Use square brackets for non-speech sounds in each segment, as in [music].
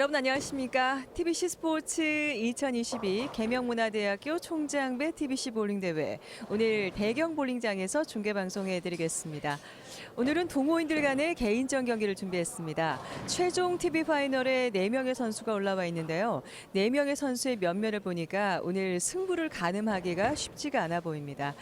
여러분 안녕하십니까? TBC 스포츠 2022 계명문화대학교 총장배 TBC 볼링 대회 오늘 대경 볼링장에서 중계 방송해 드리겠습니다. 오늘은 동호인들 간의 개인전 경기를 준비했습니다. 최종 TV 파이널에 4명의 선수가 올라와 있는데요. 4명의 선수의 면면을 보니까 오늘 승부를 가늠하기가 쉽지가 않아 보입니다.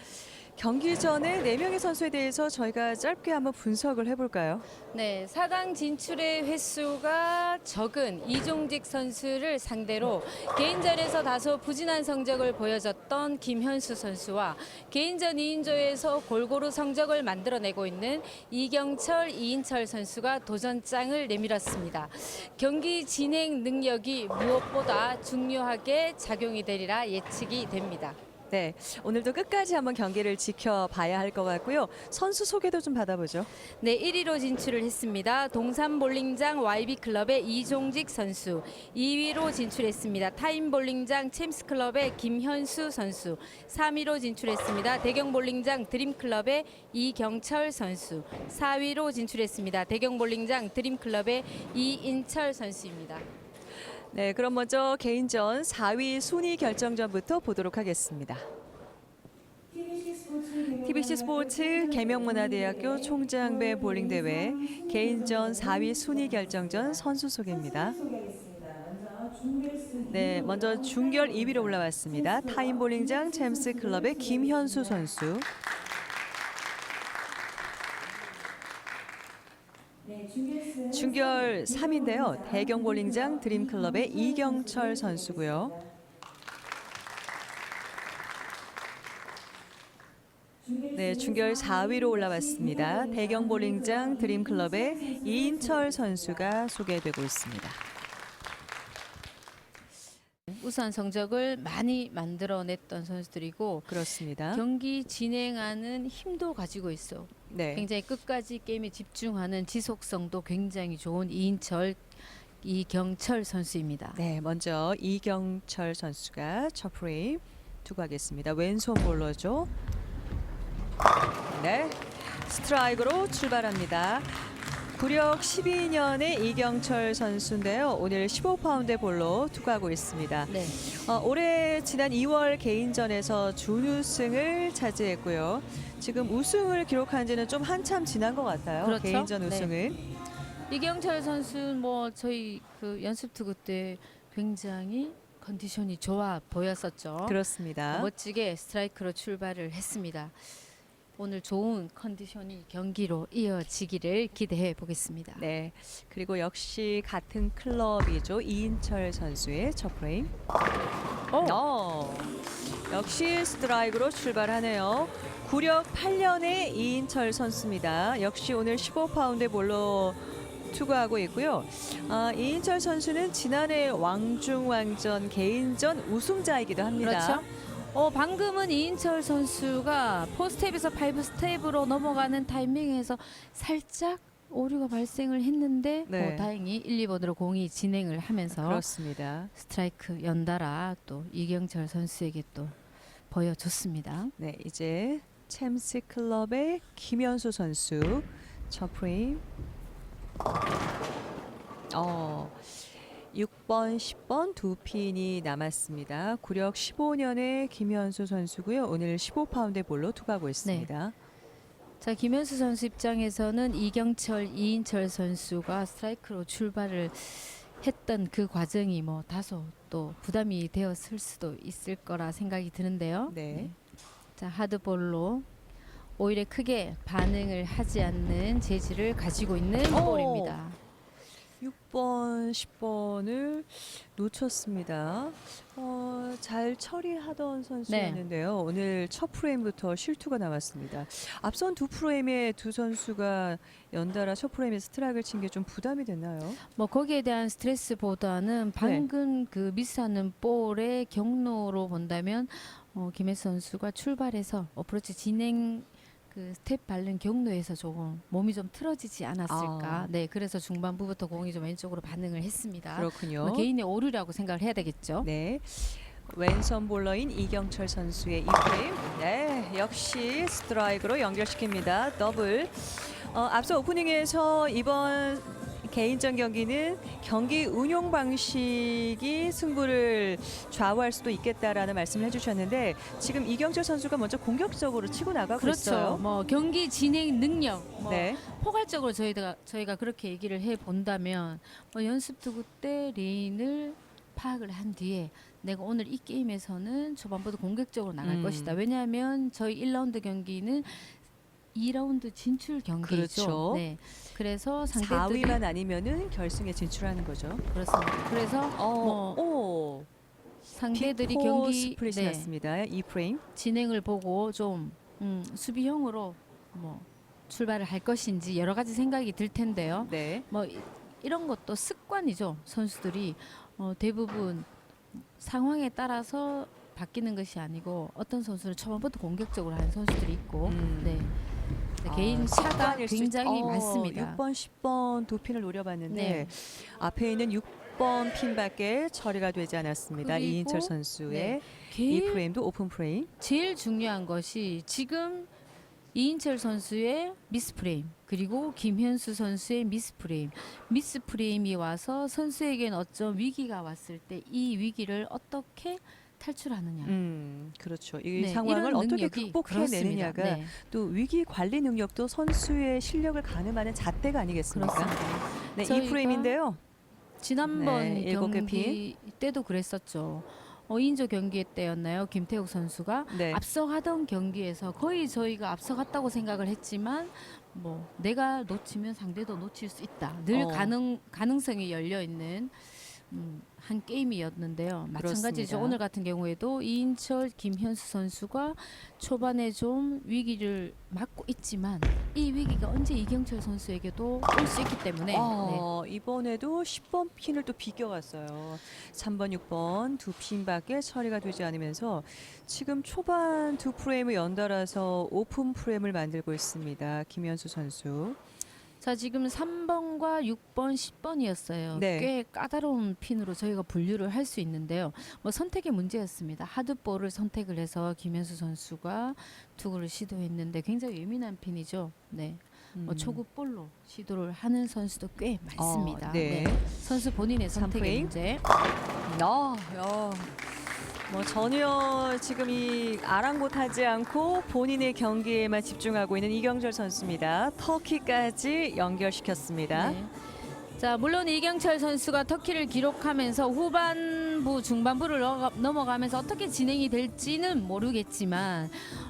경기 전에 4명의 선수에 대해서 저희가 짧게 한번 분석을 해볼까요? 네, 4강 진출의 횟수가 적은 이종직 선수를 상대로 개인전에서 다소 부진한 성적을 보여줬던 김현수 선수와 개인전 2인조에서 골고루 성적을 만들어내고 있는 이경철, 이인철 선수가 도전장을 내밀었습니다. 경기 진행 능력이 무엇보다 중요하게 작용이 되리라 예측이 됩니다. 네, 오늘도 끝까지 한번 경기를 지켜봐야 할 것 같고요. 선수 소개도 좀 받아보죠. 네, 1위로 진출을 했습니다. 동산 볼링장 YB 클럽의 이종직 선수, 2위로 진출했습니다. 타임 볼링장 챔스 클럽의 김현수 선수, 3위로 진출했습니다. 대경 볼링장 드림 클럽의 이경철 선수, 4위로 진출했습니다. 대경 볼링장 드림 클럽의 이인철 선수입니다. 네, 그럼 먼저 개인전 4위 순위 결정전부터 보도록 하겠습니다. TBC 스포츠 계명문화대학교 총장배 볼링 대회 개인전 4위 순위 결정전 선수 소개입니다. 네, 먼저 중결 2위로 올라왔습니다. 타임 볼링장 챔스 클럽의 김현수 선수. 중결 3인데요. 대경 볼링장 드림 클럽의 이경철 선수고요. 네, 중결 4위로 올라왔습니다. 대경 볼링장 드림 클럽의 이인철 선수가 소개되고 있습니다. 우수한 성적을 많이 만들어냈던 선수들이고 그렇습니다. 경기 진행하는 힘도 가지고 있어. 네. 굉장히 끝까지 게임에 집중하는 지속성도 굉장히 좋은 이인철, 이경철 선수입니다. 네, 먼저 이경철 선수가 첫 프레임 두고 하겠습니다. 왼손 볼러죠. 네, 스트라이크로 출발합니다. 구력 12년의 이경철 선수인데요. 오늘 15파운드 볼로 투구하고 있습니다. 네. 어, 올해 지난 2월 개인전에서 준우승을 차지했고요. 지금 우승을 기록한 지는 좀 한참 지난 것 같아요. 그렇죠. 개인전 네. 우승은. 이경철 선수는 뭐 저희 그 연습 투구 때 굉장히 컨디션이 좋아 보였었죠. 그렇습니다. 멋지게 스트라이크로 출발을 했습니다. 오늘 좋은 컨디션이 경기로 이어지기를 기대해 보겠습니다. 네. 그리고 역시 같은 클럽이죠. 이인철 선수의 첫 프레임. 어. 역시 스트라이크로 출발하네요. 구력 8년의 이인철 선수입니다. 역시 오늘 15파운드 볼로 투구하고 있고요. 아, 이인철 선수는 지난해 왕중왕전 개인전 우승자이기도 합니다. 그렇죠. 어, 방금은 이인철 선수가 포스텝에서 파이브 스텝으로 넘어가는 타이밍에서 살짝 오류가 발생을 했는데 네. 어, 다행히 1, 2번으로 공이 진행을 하면서 그렇습니다. 스트라이크 연달아 또 이경철 선수에게 또 보여줬습니다. 네, 이제 챔스 클럽의 김현수 선수 첫 프레임. 어, 6번, 10번 두 핀이 남았습니다. 구력 15년의 김현수 선수고요. 오늘 15파운드 볼로 투구하고 있습니다. 자 김현수 선수 입장에서는 이경철, 이인철 선수가 스트라이크로 출발을 했던 그 과정이 뭐 다소 또 부담이 되었을 수도 있을 거라 생각이 드는데요. 네. 자 하드볼로 오히려 크게 반응을 하지 않는 재질을 가지고 있는 오! 볼입니다. 6번, 10번을 놓쳤습니다. 어, 잘 처리하던 선수였는데요. 오늘 첫 프레임부터 실투가 나왔습니다. 앞선 두 프레임에 두 선수가 연달아 첫 프레임에 스트라이크를 친 게 좀 부담이 됐나요? 뭐 거기에 대한 스트레스보다는 방금 그 미스하는 볼의 경로로 본다면 어, 김혜수 선수가 출발해서 어프로치 진행 그 스텝 밟는 경로에서 조금 몸이 좀 틀어지지 않았을까. 아. 네, 그래서 중반부부터 공이 좀 왼쪽으로 반응을 했습니다. 그렇군요. 뭐 개인의 오류라고 생각을 해야 되겠죠. 네. 왼손 볼러인 이경철 선수의 이 프레임. 네, 역시 스트라이크로 연결시킵니다. 더블. 어, 앞서 오프닝에서 이번 개인전 경기는 경기 운용 방식이 승부를 좌우할 수도 있겠다라는 말씀을 해주셨는데 지금 이경철 선수가 먼저 공격적으로 치고 나가고 그렇죠. 있어요. 뭐 경기 진행 능력, 뭐 네. 포괄적으로 저희가 저희가 그렇게 얘기를 해 본다면 뭐 연습 투구 때 레인을 파악을 한 뒤에 내가 오늘 이 게임에서는 초반부터 공격적으로 나갈 음. 것이다. 왜냐하면 저희 1라운드 경기는 2라운드 진출 경기죠. 그렇죠. 네. 그래서 상대들이 4위만 아니면은 결승에 진출하는 거죠. 그렇습니다. 그래서 어, 뭐 오, 상대들이 빅포 경기 스플릿이 네, 났습니다. 이 프레임. 진행을 보고 좀 음, 수비형으로 뭐 출발을 할 것인지 여러 가지 생각이 들 텐데요. 네. 뭐 이- 이런 것도 습관이죠. 선수들이 어, 대부분 상황에 따라서 바뀌는 것이 아니고 어떤 선수는 초반부터 공격적으로 하는 선수들이 있고 음. 네. 네, 아, 개인 차가 수 있- 굉장히 어, 많습니다. 6번, 10번 두 핀을 노려봤는데 네. 앞에 있는 6번 핀밖에 처리가 되지 않았습니다. 그리고 이인철 선수의 네. 이 제일, 프레임도 오픈 프레임. 제일 중요한 것이 지금 이인철 선수의 미스 프레임 그리고 김현수 선수의 미스 프레임 미스 프레임이 와서 선수에겐 어떤 위기가 왔을 때 이 위기를 어떻게 탈출하느냐 음, 그렇죠. 이 네, 상황을 이런 어떻게 능력이 극복해내느냐가 그렇습니다. 네, 또 위기 관리 능력도 선수의 실력을 가늠하는 잣대가 아니겠습니까? 그렇습니다. 네, 이 저희가 프레임인데요. 지난번 네, 일곱 개 경기 때도 그랬었죠. 어, 인조 경기 때였나요? 김태욱 선수가 네. 앞서가던 경기에서 거의 저희가 앞서갔다고 생각을 했지만 뭐 내가 놓치면 상대도 놓칠 수 있다. 늘 어. 가능 가능성이 열려 있는 음, 한 게임이었는데요. 마찬가지죠. 오늘 같은 경우에도 이인철, 김현수 선수가 초반에 좀 위기를 맞고 있지만 이 위기가 언제 이경철 선수에게도 올 수 있기 때문에 네. 어, 이번에도 10번 핀을 또 비껴갔어요. 3번, 6번 두 핀밖에 처리가 되지 않으면서 지금 초반 두 프레임을 연달아서 오픈 프레임을 만들고 있습니다. 김현수 선수. 자 지금 3번과 6번, 10번이었어요. 네. 꽤 까다로운 핀으로 저희가 분류를 할 수 있는데요. 뭐 선택의 문제였습니다. 하드볼을 선택을 해서 김현수 선수가 투구를 시도했는데 굉장히 예민한 핀이죠. 네, 뭐 음. 초구 볼로 시도를 하는 선수도 꽤 많습니다. 어, 네. 선수 본인의 선택의 프레임. 문제. 야, 야. 뭐 전혀 지금 이 아랑곳하지 않고 본인의 경기에만 집중하고 있는 이경철 선수입니다. 터키까지 연결시켰습니다. 네. 자 물론 이경철 선수가 터키를 기록하면서 후반부 중반부를 넘어가- 넘어가면서 어떻게 진행이 될지는 모르겠지만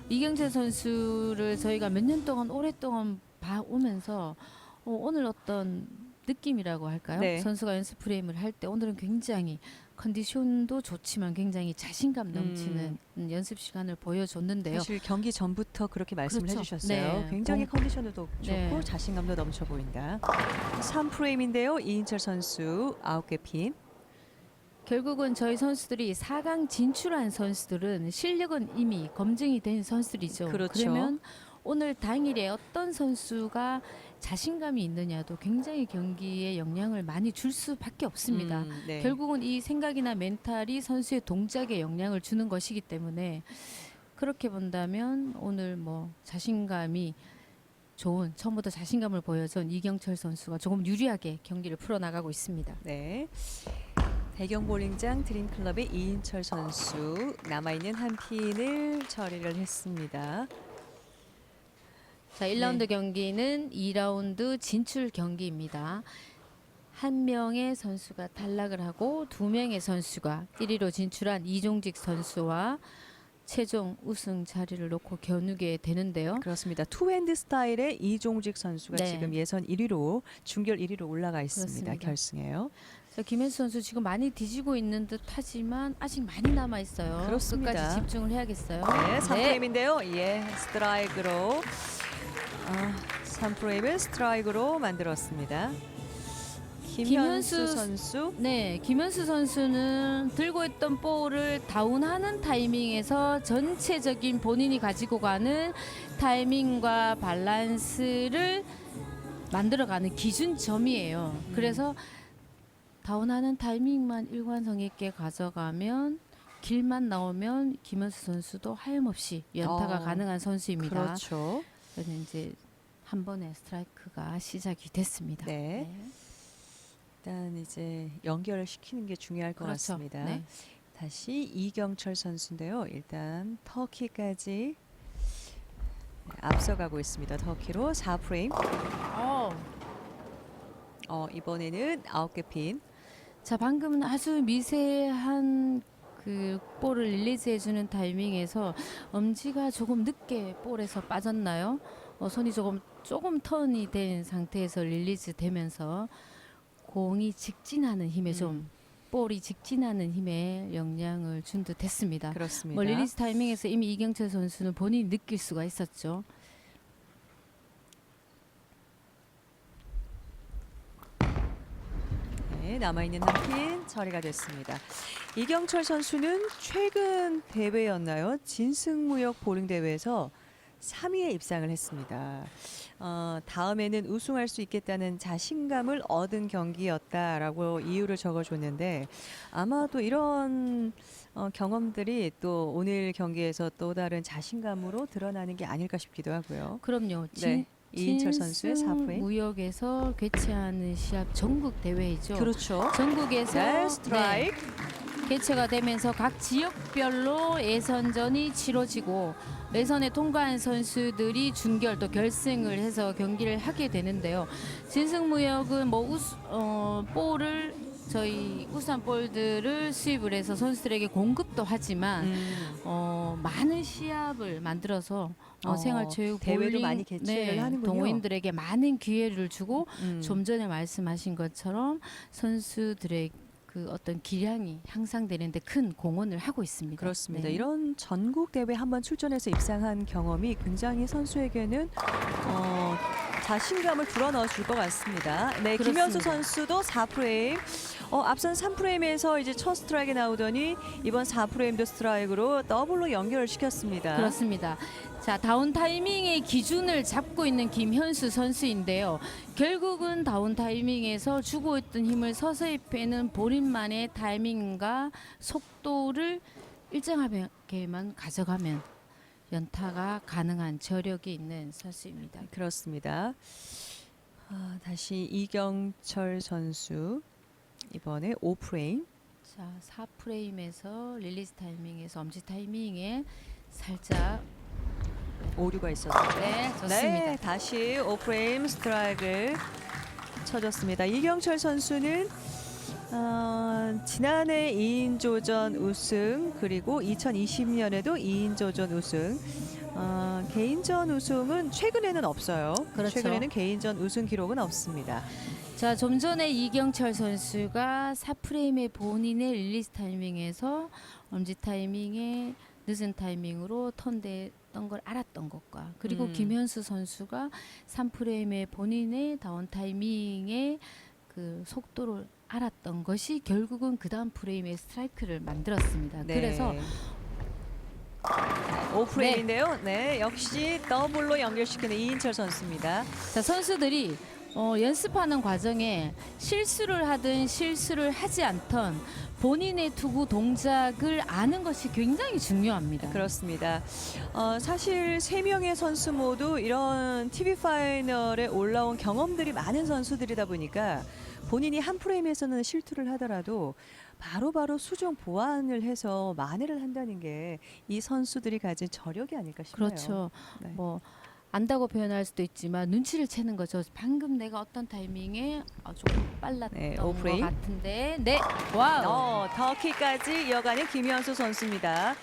이경철 선수를 저희가 몇 년 동안 오랫동안 봐오면서 어, 오늘 어떤 느낌이라고 할까요? 네. 선수가 연습 프레임을 할 때 오늘은 굉장히 컨디션도 좋지만 굉장히 자신감 넘치는 음, 연습 시간을 보여줬는데요. 사실 경기 전부터 그렇게 말씀을 그렇죠. 해주셨어요. 네. 굉장히 공- 컨디션도 좋- 좋고 네. 자신감도 넘쳐 보인다. 3프레임인데요. 이인철 선수 9개 핀. 결국은 저희 선수들이 4강 진출한 선수들은 실력은 이미 검증이 된 선수들이죠. 그렇죠. 러면 오늘 당일에 어떤 선수가 자신감이 있느냐도 굉장히 경기에 영향을 많이 줄 수밖에 없습니다. 음, 네. 결국은 이 생각이나 멘탈이 선수의 동작에 영향을 주는 것이기 때문에 그렇게 본다면 오늘 뭐 자신감이 좋은 처음부터 자신감을 보여준 이경철 선수가 조금 유리하게 경기를 풀어나가고 있습니다. 네. 대경 볼링장 드림클럽의 이인철 선수 남아있는 한 핀을 처리를 했습니다. 자, 1라운드 네. 경기는 2라운드 진출 경기입니다. 한 명의 선수가 탈락을 하고 두 명의 선수가 1위로 진출한 이종직 선수와 최종 우승 자리를 놓고 겨누게 되는데요. 그렇습니다. 투핸드 스타일의 이종직 선수가 네. 지금 예선 1위로 중결 1위로 올라가 있습니다. 그렇습니다. 결승에요. 자, 김현수 선수 지금 많이 뒤지고 있는 듯 하지만 아직 많이 남아 있어요. 그렇습니다. 끝까지 집중을 해야겠어요. 네, 3프레임인데요. 예, 스트라이크로 아, 3프레임을 스트라이크로 만들었습니다. 김현수 김현수 선수 네, 김현수 선수는 들고 있던 볼을 다운하는 타이밍에서 전체적인 본인이 가지고 가는 타이밍과 밸런스를 만들어가는 기준점이에요. 음. 그래서 다운하는 타이밍만 일관성 있게 가져가면 길만 나오면 김현수 선수도 하염없이 연타가 어, 가능한 선수입니다. 그렇죠. 그래서 이제 한 번의 스트라이크가 시작이 됐습니다. 네. 일단 이제 연결을 시키는 게 중요할 것 그렇죠. 같습니다. 네. 다시 이경철 선수인데요. 일단 터키까지 앞서가고 있습니다. 터키로 4프레임. 어. 어, 이번에는 9개 핀. 자 방금은 아주 미세한 그 볼을 릴리즈해주는 타이밍에서 엄지가 조금 늦게 볼에서 빠졌나요? 어, 손이 조금 조금 턴이 된 상태에서 릴리즈 되면서 공이 직진하는 힘에 좀 음. 볼이 직진하는 힘에 영향을 준 듯 했습니다. 그렇습니다. 뭐 릴리즈 타이밍에서 이미 이경철 선수는 본인이 느낄 수가 있었죠. 네, 남아있는 한 핀 처리가 됐습니다. 이경철 선수는 최근 대회였나요? 진승무역 보링 대회에서 3위에 입상을 했습니다. 어, 다음에는 우승할 수 있겠다는 자신감을 얻은 경기였다라고 이유를 적어줬는데 아마도 이런 어, 경험들이 또 오늘 경기에서 또 다른 자신감으로 드러나는 게 아닐까 싶기도 하고요. 그럼요. 네, 이인철 선수의 4프레임. 무역에서 개최하는 시합 전국 대회이죠. 그렇죠. 전국에서 네, 스트라이크. 네, 개최가 되면서 각 지역별로 예선전이 치러지고 예선에 통과한 선수들이 준결 또 결승을 해서 경기를 하게 되는데요. 진승 무역은 뭐 우수, 어, 볼을 저희 우수한 볼들을 수입을 해서 선수들에게 공급도 하지만 음. 어, 많은 시합을 만들어서 어, 어, 생활체육 대회도 볼링, 많이 개최를 하는군요. 동호인들에게 많은 기회를 주고 음. 좀 전에 말씀하신 것처럼 선수들의 그 어떤 기량이 향상되는데 큰 공헌을 하고 있습니다. 그렇습니다. 네. 이런 전국 대회 한번 출전해서 입상한 경험이 굉장히 선수에게는 어, 자신감을 불어넣어 줄 것 같습니다. 네, 그렇습니다. 김현수 선수도 4프레임. 어, 앞선 3프레임에서 이제 첫 스트라이크 나오더니 이번 4프레임도 스트라이크로 더블로 연결을 시켰습니다. 그렇습니다. 자, 다운 타이밍의 기준을 잡고 있는 김현수 선수인데요. 결국은 다운 타이밍에서 주고 있던 힘을 서서히 빼는 본인만의 타이밍과 속도를 일정하게만 가져가면 연타가 가능한 저력이 있는 선수입니다. 그렇습니다. 아, 다시 이경철 선수 이번에 5프레임. 자, 4프레임에서 릴리즈 타이밍에서 엄지 타이밍에 살짝 오류가 있었죠. 네, 좋습니다. 네, 다시 오프레임 스트라이크를 쳐줬습니다. 이경철 선수는 어, 지난해 2인조전 우승 그리고 2020년에도 2인조전 우승 어, 개인전 우승은 최근에는 없어요. 그렇죠. 최근에는 개인전 우승 기록은 없습니다. 자, 좀 전에 이경철 선수가 4프레임의 본인의 릴리스 타이밍에서 엄지 타이밍에 늦은 타이밍으로 턴 됐던 걸 알았던 것과 그리고 음. 김현수 선수가 3프레임의 본인의 다운 타이밍의 그 속도를 알았던 것이 결국은 그 다음 프레임의 스트라이크를 만들었습니다. 네. 그래서 5프레임인데요. 네. 역시 더블로 연결시키는 이인철 선수입니다. 자 선수들이 어, 연습하는 과정에 실수를 하든 실수를 하지 않던 본인의 투구 동작을 아는 것이 굉장히 중요합니다. 그렇습니다. 어, 사실 세 명의 선수 모두 이런 TV 파이널에 올라온 경험들이 많은 선수들이다 보니까 본인이 한 프레임에서는 실투를 하더라도 바로바로 수정 보완을 해서 만회를 한다는 게 이 선수들이 가진 저력이 아닐까 싶네요. 그렇죠. 네. 뭐 안다고 표현할 수도 있지만 눈치를 채는 거죠. 방금 내가 어떤 타이밍에 어, 조금 빨랐던 네, 것. 같은데, 네, 와우. 어, 터키까지 이어가는 김현수 선수입니다.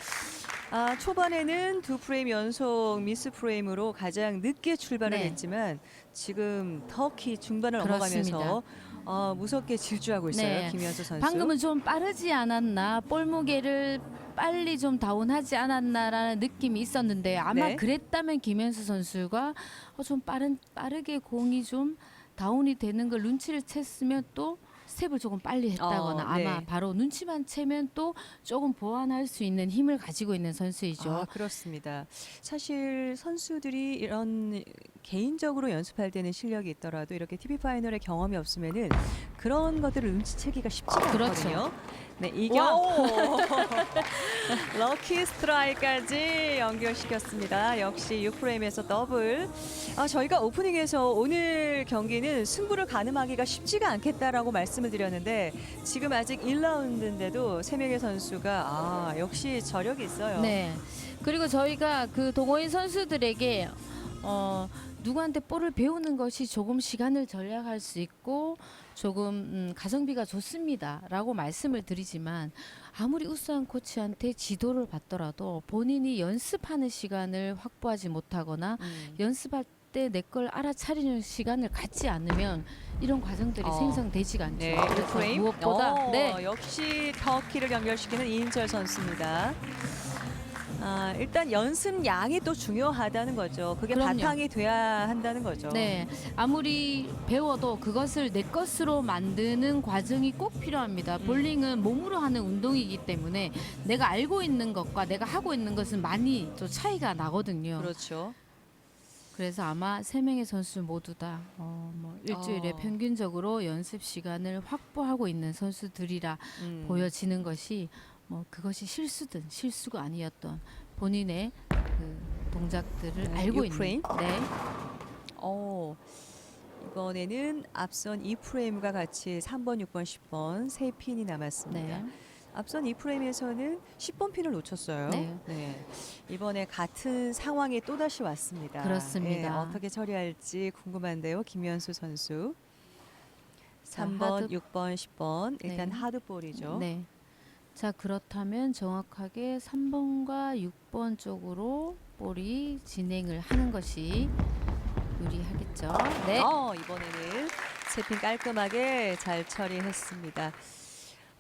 아, 초반에는 두 프레임 연속 미스 프레임으로 가장 늦게 출발을 네. 했지만 지금 터키 중반을. 넘어가면서 어, 무섭게 질주하고 있어요. 네. 김현수 선수. 방금은 좀 빠르지 않았나 볼 무게를 빨리 좀 다운하지 않았나라는 느낌이 있었는데 아마 네. 그랬다면 김현수 선수가 어, 좀 빠른 빠르게 공이 좀 다운이 되는 걸 눈치를 챘으면 또 스텝을 조금 빨리 했다거나 어, 아마 네. 바로 눈치만 채면 또 조금 보완할 수 있는 힘을 가지고 있는 선수이죠. 아, 그렇습니다. 사실 선수들이 이런 개인적으로 연습할 때는 실력이 있더라도 이렇게 TV 파이널의 경험이 없으면은 그런 것들을 눈치채기가 쉽지가 그렇죠. 않거든요. 네, 이경 [laughs] 럭키 스트라이크까지 연결시켰습니다. 역시 6프레임에서 더블. 아, 저희가 오프닝에서 오늘 경기는 승부를 가늠하기가 쉽지가 않겠다라고 말씀을 드렸는데 지금 아직 1라운드인데도 세 명의 선수가 아, 역시 저력이 있어요. 네. 그리고 저희가 그 동호인 선수들에게 어, 누구한테 볼을 배우는 것이 조금 시간을 절약할 수 있고 조금 음, 가성비가 좋습니다라고 말씀을 드리지만 아무리 우수한 코치한테 지도를 받더라도 본인이 연습하는 시간을 확보하지 못하거나 음. 연습할 때 내 걸 알아차리는 시간을 갖지 않으면 이런 과정들이 어. 생성되지가 않죠. 네, 그래서 프레임. 무엇보다 어, 네, 역시 터키를 연결시키는 이인철 선수입니다. 아, 일단 연습 양이 또 중요하다는 거죠. 그게 그럼요. 바탕이 돼야 한다는 거죠. 네, 아무리 배워도 그것을 내 것으로 만드는 과정이 꼭 필요합니다. 음. 볼링은 몸으로 하는 운동이기 때문에 내가 알고 있는 것과 내가 하고 있는 것은 많이 또 차이가 나거든요. 그렇죠. 그래서 아마 세 명의 선수 모두 다 어, 뭐 일주일에 어. 평균적으로 연습 시간을 확보하고 있는 선수들이라 음. 보여지는 것이 뭐 그것이 실수든 실수가 아니었던 본인의 그 동작들을 네, 알고 유프레임. 있는 네. 어, 이번에는 앞선 2프레임과 같이 3번, 6번, 10번 세 핀이 남았습니다. 네. 앞선 2프레임에서는 10번 핀을 놓쳤어요. 네. 이번에 같은 상황이 또다시 왔습니다. 그렇습니다. 예, 어떻게 처리할지 궁금한데요. 김현수 선수. 자, 3번, 하드- 6번, 10번. 일단 네. 하드볼이죠. 네. 자 그렇다면 정확하게 3번과 6번 쪽으로 볼이 진행을 하는 것이 유리하겠죠. 네. 어, 이번에는 세핀 깔끔하게 잘 처리했습니다.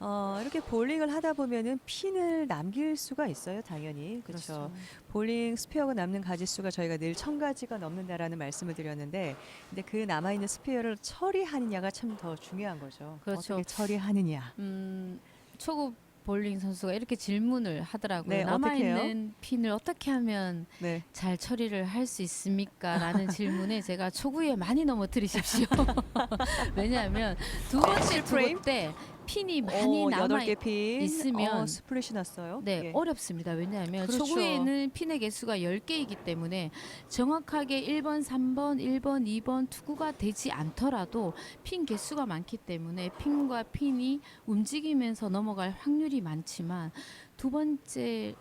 어, 이렇게 볼링을 하다 보면은 핀을 남길 수가 있어요, 당연히. 그렇죠. 볼링 스페어가 남는 가지수가 저희가 늘 천 가지가 넘는다라는 말씀을 드렸는데, 근데 그 남아 있는 스페어를 처리하느냐가 참 더 중요한 거죠. 그렇죠. 어떻게 처리하느냐. 음, 초급 볼링 선수가 이렇게 질문을 하더라고요. 네, 남아? 있는 핀을 어떻게 하면 네. 잘 처리를 할 수 있습니까?라는 [laughs] 질문에 제가 초구에 많이 넘어뜨리십시오. [laughs] 왜냐하면 두 번째 프레임? 때 핀이 많이 어, 남아 여덟 개 핀. 있으면 어, 스플릿이 났어요. 네, 예. 어렵습니다. 왜냐하면 그렇죠. 초구에는 핀의 개수가 10개이기 때문에 정확하게 1번, 3번, 1번, 2번 투구가 되지 않더라도 핀 개수가 많기 때문에 핀과 핀이 움직이면서 넘어갈 확률이 많지만 두 번째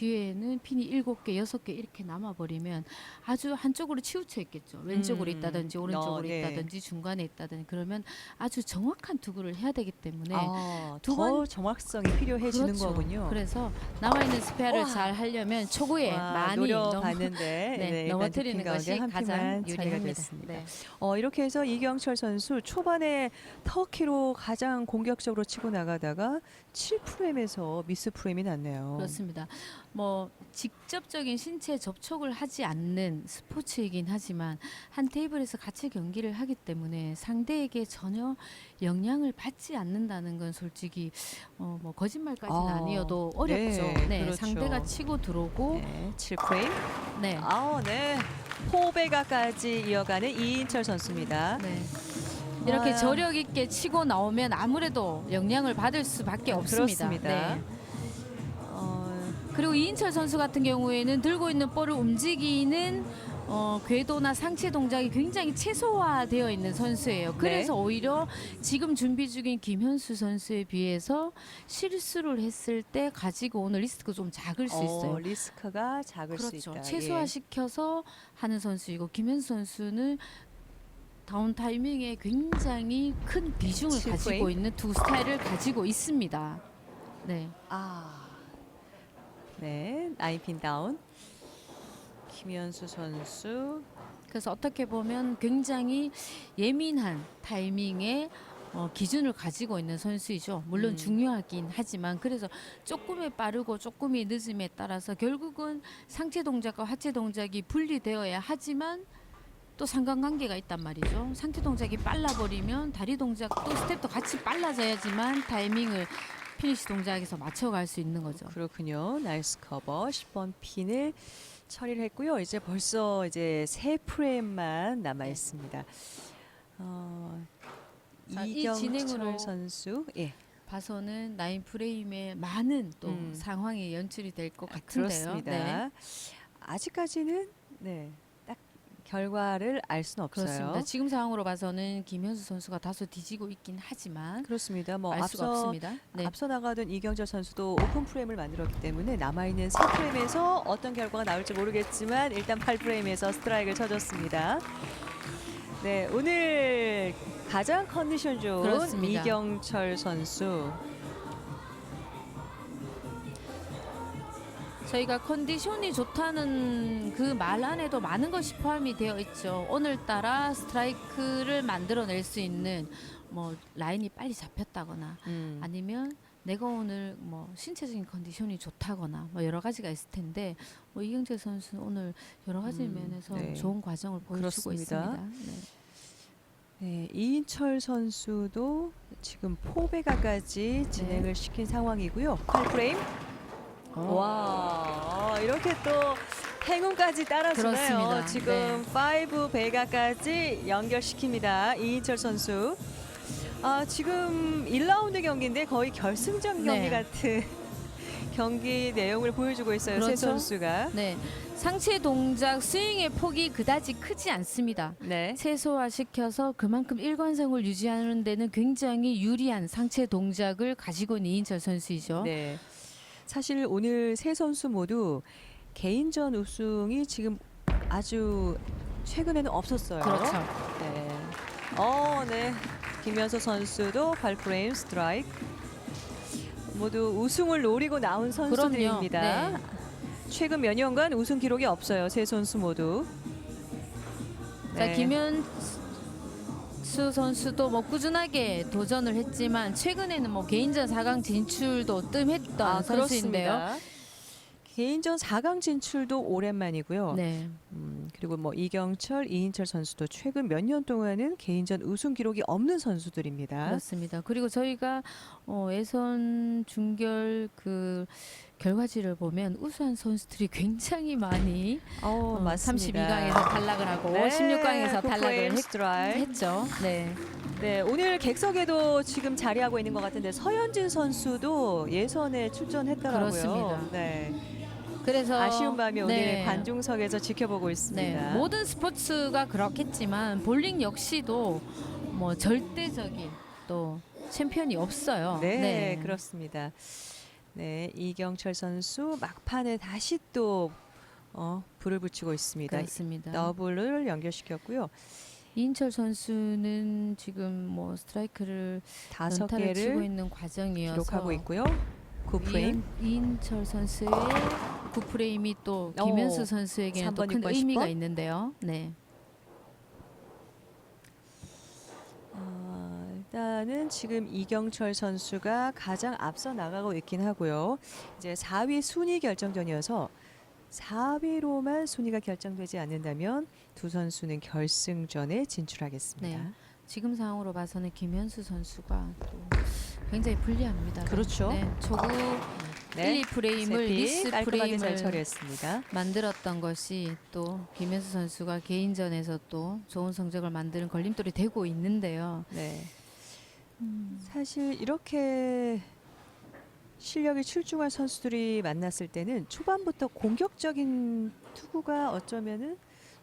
기회에는 핀이 7개, 6개 이렇게 남아버리면 아주 한쪽으로 치우쳐 있겠죠. 왼쪽으로 음. 있다든지 오른쪽으로 어, 네. 있다든지 중간에 있다든지 그러면 아주 정확한 투구를 해야 되기 때문에 아, 두더 번- 정확성이 필요해지는 그렇죠. 거군요. 그래서 남아 있는 스페어를 우와. 잘 하려면 초구에 와, 많이 넘어 노려봤는데 네, 네, 일단 넘어뜨리는 가운데 것이 한 가장 핀만 유리합니다. 됐습니다. 네. 어, 이렇게 해서 이경철 선수 초반에 터키로 가장 공격적으로 치고 나가다가 7프레임에서 미스 프레임이 났네요. 그렇습니다. 뭐 직접적인 신체 접촉을 하지 않는 스포츠이긴 하지만 한 테이블에서 같이 경기를 하기 때문에 상대에게 전혀 영향을 받지 않는다는 건 솔직히 어, 뭐 거짓말까지는 아, 아, 니어도 어렵죠. 네, 네, 그렇죠. 상대가 치고 들어오고 네, 7프레임. 네. 아, 네. 포베가까지 이어가는 이인철 선수입니다. 네. 이렇게 아. 저력 있게 치고 나오면 아무래도 영향을 받을 수밖에 없습니다. 그렇습니다. 네. 어, 그리고 이인철 선수 같은 경우에는 들고 있는 볼을 움직이는 어, 궤도나 상체 동작이 굉장히 최소화되어 있는 선수예요. 그래서 오히려 지금 준비 중인 김현수 선수에 비해서 실수를 했을 때 가지고 오는 리스크가 좀 작을 수 있어요. 어, 리스크가 작을 수 그렇죠. 있다. 예. 최소화시켜서 하는 선수이고 김현수 선수는 다운 타이밍에 굉장히 큰 비중을 칠 가지고? 있는 두 스타일을 가지고 있습니다. 네. 아, 네, 나인핀 다운. 김현수 선수. 그래서 어떻게 보면 굉장히 예민한 타이밍에 어, 기준을 가지고 있는 선수이죠. 물론 음. 중요하긴 하지만 그래서 조금의 빠르고 조금의 늦음에 따라서 결국은 상체 동작과 하체 동작이 분리되어야 하지만 또 상관관계가 있단 말이죠. 상체 동작이 빨라버리면 다리 동작도 스텝도 같이 빨라져야지만 타이밍을 피니시 동작에서 맞춰갈 수 있는 거죠. 그렇군요. 나이스 커버. 10번 핀을 처리를 했고요. 이제 벌써 이제 세 프레임만 남아 있습니다. 어, 자, 이 이경철 진행으로 선수, 예, 봐서는 나인 프레임에 많은 또 음. 상황이 연출이 될 것 같은데요. 그렇습니다. 네. 아직까지는 네, 딱 결과를 알 수는 없어요. 그렇습니다. 지금 상황으로 봐서는 김현수 선수가 다소 뒤지고 있긴 하지만 그렇습니다. 뭐 알 수가 앞서 없습니다. 네. 앞서 나가던 이경철 선수도 오픈 프레임을 만들었기 때문에 남아 있는 세 프레임에서 어떤 결과가 나올지 모르겠지만 일단 8 프레임에서 스트라이크를 쳐줬습니다. 네, 오늘 가장 컨디션 좋은 그렇습니다. 이경철 선수. 저희가 컨디션이 좋다는 그 말 안에도 많은 것이 포함이 되어 있죠. 오늘따라 스트라이크를 만들어낼 수 있는 뭐 라인이 빨리 잡혔다거나 음, 아니면 내가 오늘 뭐 신체적인 컨디션이 좋다거나 뭐 여러 가지가 있을 텐데 뭐 이경재 선수 는 오늘 여러 가지 음, 면에서 네. 좋은 과정을 보여주고 그렇습니다. 있습니다. 네. 네, 이인철 선수도 지금 포베가까지 네. 진행을 시킨 상황이고요. 8 프레임. 어. 와 이렇게 또 행운까지 따라주네요. 그렇습니다. 지금 파이브 베가까지 연결시킵니다. 이인철 선수. 아 지금 1라운드 경기인데 거의 결승전 경기 네. 같은 [laughs] 경기 내용을 보여주고 있어요. 세 그렇죠. 선수가. 네. 상체 동작 스윙의 폭이 그다지 크지 않습니다. 네. 최소화시켜서 그만큼 일관성을 유지하는 데는 굉장히 유리한 상체 동작을 가지고 있는 이인철 선수이죠. 네. 사실 오늘 세 선수 모두 개인전 우승이 지금 아주 최근에는 없었어요. 그렇죠. 네. 어, 네. 김현수 선수도 8프레임 스트라이크. 모두 우승을 노리고 나온 선수들입니다. 네. 최근 몇 년간 우승 기록이 없어요. 세 선수 모두. 자 네. 김현 수 선수도 뭐 꾸준하게 도전을 했지만 최근에는 뭐 개인전 4강 진출도 뜸했던 아, 선수인데요. 그렇습니다. 개인전 4강 진출도 오랜만이고요. 네. 음, 그리고 뭐 이경철, 이인철 선수도 최근 몇 년 동안은 개인전 우승 기록이 없는 선수들입니다. 그렇습니다. 그리고 저희가 어, 예선 중결 그 결과지를 보면 우수한 선수들이 굉장히 많이 어, 어, 맞습니다. 32강에서 탈락을 하고 네, 16강에서 그 탈락을 했. 했죠. 네. 네, 오늘 객석에도 지금 자리하고 있는 것 같은데 서현진 선수도 예선에 출전했더라고요. 그렇습니다. 네, 그래서 아쉬운 마음에 오늘 네. 관중석에서 지켜보고 있습니다. 네, 모든 스포츠가 그렇겠지만 볼링 역시도 뭐 절대적인 또 챔피언이 없어요. 네, 그렇습니다. 네, 이경철 선수 막판에 다시 또 어, 불을 붙이고 있습니다. 그렇습니다. 더블을 연결시켰고요. 이인철 선수는 지금 뭐 스트라이크를 다섯 연타를 치고 개를 있는 과정이어서 기록하고 있고요. 9프레임. 이인- 이인철 선수의 9프레임이 또 오, 김현수 선수에게는 또 3번, 큰 6번, 의미가 10번? 있는데요. 네. 일단은 지금 이경철 선수가 가장 앞서 나가고 있긴 하고요. 이제 4위 순위 결정전이어서 4위로만 순위가 결정되지 않는다면 두 선수는 결승전에 진출하겠습니다. 네. 지금 상황으로 봐서는 김현수 선수가 또 굉장히 불리합니다. 그렇죠. 네, 초구 1, 2 프레임을 미스 깔끔하게 잘 프레임을 처리했습니다. 만들었던 것이 또 김현수 선수가 개인전에서 또 좋은 성적을 만드는 걸림돌이 되고 있는데요. 네. 사실 이렇게 실력이 출중한 선수들이 만났을 때는 초반부터 공격적인 투구가 어쩌면은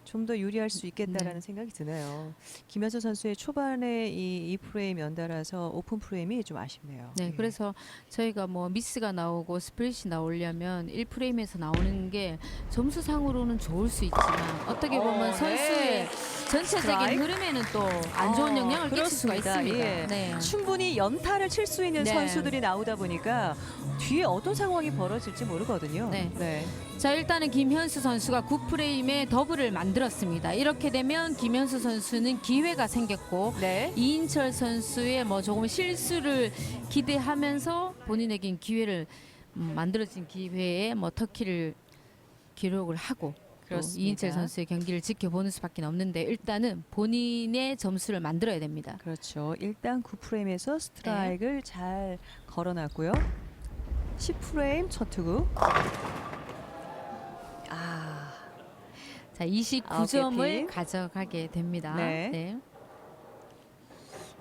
좀 더 유리할 수 있겠다라는 네. 생각이 드네요. 김현수 선수의 초반에 이, 이 프레임 연달아서 오픈 프레임이 좀 아쉽네요. 네, 예. 그래서 저희가 뭐 미스가 나오고 스플릿이 나오려면 1프레임에서 나오는 게 점수상으로는 좋을 수 있지만 어떻게 보면 어, 선수의 네. 전체적인 스트라이크? 흐름에는 또 안 좋은 어, 영향을 끼칠 수가 그렇습니다. 있습니다. 예. 네. 충분히 연타를 칠 수 있는 네. 선수들이 나오다 보니까 뒤에 어떤 상황이 벌어질지 모르거든요. 네. 자 일단은 김현수 선수가 9프레임에 더블을 만들었습니다. 이렇게 되면 김현수 선수는 기회가 생겼고 네. 이인철 선수의 뭐 조금 실수를 기대하면서 본인에겐 기회를 음, 만들어진 기회에 뭐 터키를 기록을 하고 또 그렇습니다. 이인철 선수의 경기를 지켜보는 수밖에 없는데 일단은 본인의 점수를 만들어야 됩니다. 그렇죠. 일단 9프레임에서 스트라이크를 잘 걸어놨고요. 10프레임 첫 투구. 아 자, 아홉 개 29점을 핀. 가져가게 됩니다. 네. 네.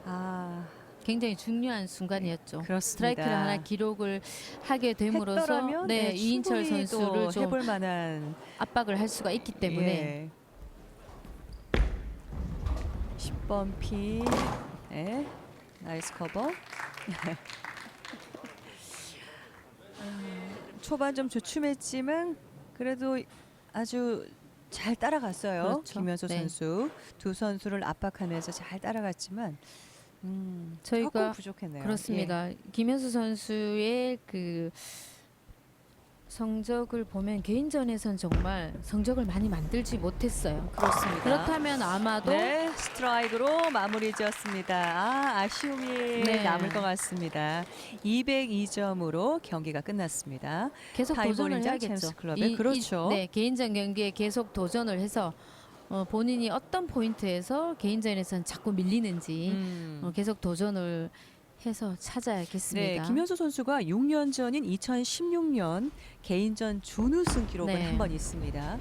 아, 굉장히 중요한 순간이었죠. 그렇습니다. 스트라이크를 하나 기록을 하게 됨으로써 했더라면 네, 이인철 충분히 또 선수를 좀 해볼 만한 압박을 할 수가 있기 때문에 예. 10번 핀. 네. 나이스 커버. [laughs] 음, 초반 좀 주춤했지만 그래도 아주 잘 따라갔어요. 그렇죠. 김현수 네. 선수 두 선수를 압박하면서 잘 따라갔지만 음, 저희가 조금 부족했네요. 그렇습니다. 김현수 선수의 그 성적을 보면 개인전에선 정말 성적을 많이 만들지 못했어요. 예, 그렇습니다. 그렇다면 아마도 네, 스트라이크로 마무리 지었습니다. 아, 아쉬움이 네. 남을 것 같습니다. 202점으로 경기가 끝났습니다. 계속 도전을 해야겠죠. 챔스 그렇죠. 네, 개인전 경기에 계속 도전을 해서 어, 본인이 어떤 포인트에서 개인전에선 자꾸 밀리는지 음. 어, 계속 도전을 해서 네, 찾아야겠습니다. 김현수 선수가 6년 전인 2016년 개인전 준우승 기록은 네. 한번 있습니다.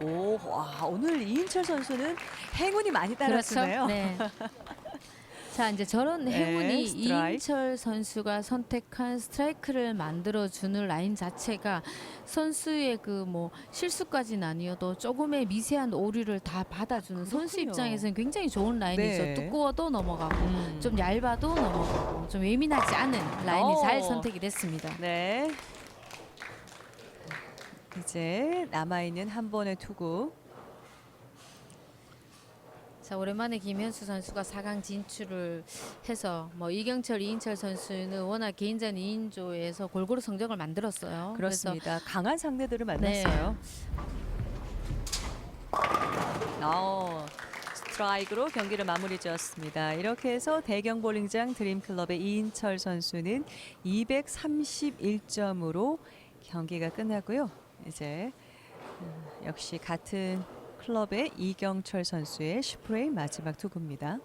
오, 와, 오늘 이인철 선수는 행운이 많이 따랐네요. 그렇죠. 네. [laughs] 자 이제 저런 네, 행운이 스트라이크. 이인철 선수가 선택한 스트라이크를 만들어 주는 라인 자체가 선수의 그 뭐 실수까지는 아니어도 조금의 미세한 오류를 다 받아주는 선수 그렇군요. 입장에서는 굉장히 좋은 라인이죠. 네. 두꺼워도 넘어가고 음. 좀 얇아도 넘어가고 좀 예민하지 않은 라인이 오. 잘 선택이 됐습니다. 네. 이제 남아 있는 한 번의 투구. 자 오랜만에 김현수 선수가 4강 진출을 해서 뭐 이경철, 이인철 선수는 워낙 개인전 2인조에서 골고루 성적을 만들었어요. 그렇습니다. 강한 상대들을 만났어요. 어, 스트라이크로 경기를 마무리 지었습니다. 이렇게 해서 대경 볼링장 드림클럽의 이인철 선수는 231점으로 경기가 끝나고요. 이제 음, 역시 같은 클럽의 이경철 선수의 슈프레임 마지막 투구입니다.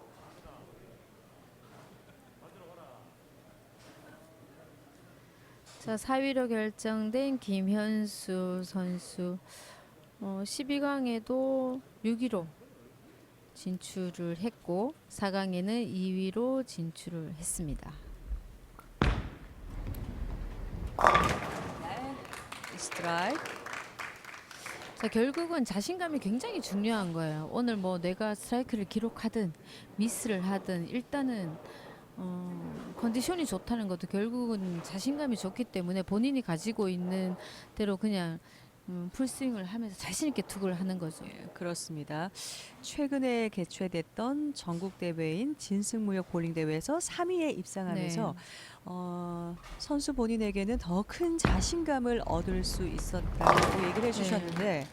자 4위로 결정된 김현수 선수 어, 12강에도 6위로 진출을 했고 4강에는 2위로 진출을 했습니다. 스트라이크. 자 결국은 자신감이 굉장히 중요한 거예요. 오늘 뭐 내가 스트라이크를 기록하든 미스를 하든 일단은 어, 컨디션이 좋다는 것도 결국은 자신감이 좋기 때문에 본인이 가지고 있는 대로 그냥 음, 풀스윙을 하면서 자신 있게 투구를 하는 거죠. 예, 그렇습니다. 최근에 개최됐던 전국 대회인 진승무역 볼링 대회에서 3위에 입상하면서 네. 어, 선수 본인에게는 더 큰 자신감을 얻을 수 있었다고 얘기를 해주셨는데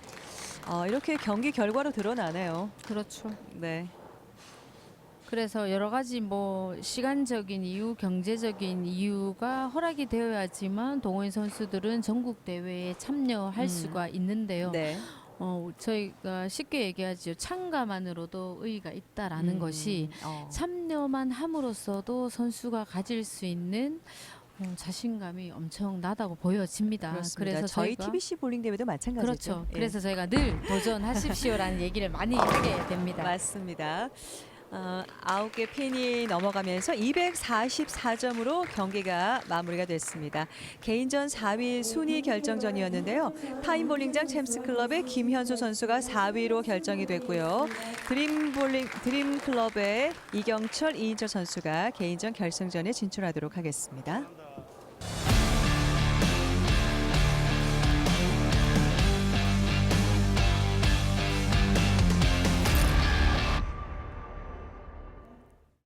어, 이렇게 경기 결과로 드러나네요. 그렇죠. 네, 그래서 여러 가지 뭐 시간적인 이유, 경제적인 이유가 허락이 되어야지만 동호인 선수들은 전국 대회에 참여할 음. 수가 있는데요. 네, 어, 저희가 쉽게 얘기하죠. 참가만으로도 의의가 있다라는 음, 것이 어, 참여만 함으로써도 선수가 가질 수 있는 어, 자신감이 엄청 나다고 보여집니다. 그렇습니다. 그래서 저희 저희가 TBC 볼링 대회도 마찬가지죠. 그렇죠. 예. 그래서 저희가 늘 도전하십시오라는 얘기를 많이 하게 됩니다. 맞습니다. 어, 9개 핀이 넘어가면서 244점으로 경기가 마무리가 됐습니다. 개인전 4위 순위 결정전이었는데요. 타임볼링장 챔스클럽의 김현수 선수가 4위로 결정이 됐고요. 드림볼링 드림클럽의 이경철, 이인철 선수가 개인전 결승전에 진출하도록 하겠습니다.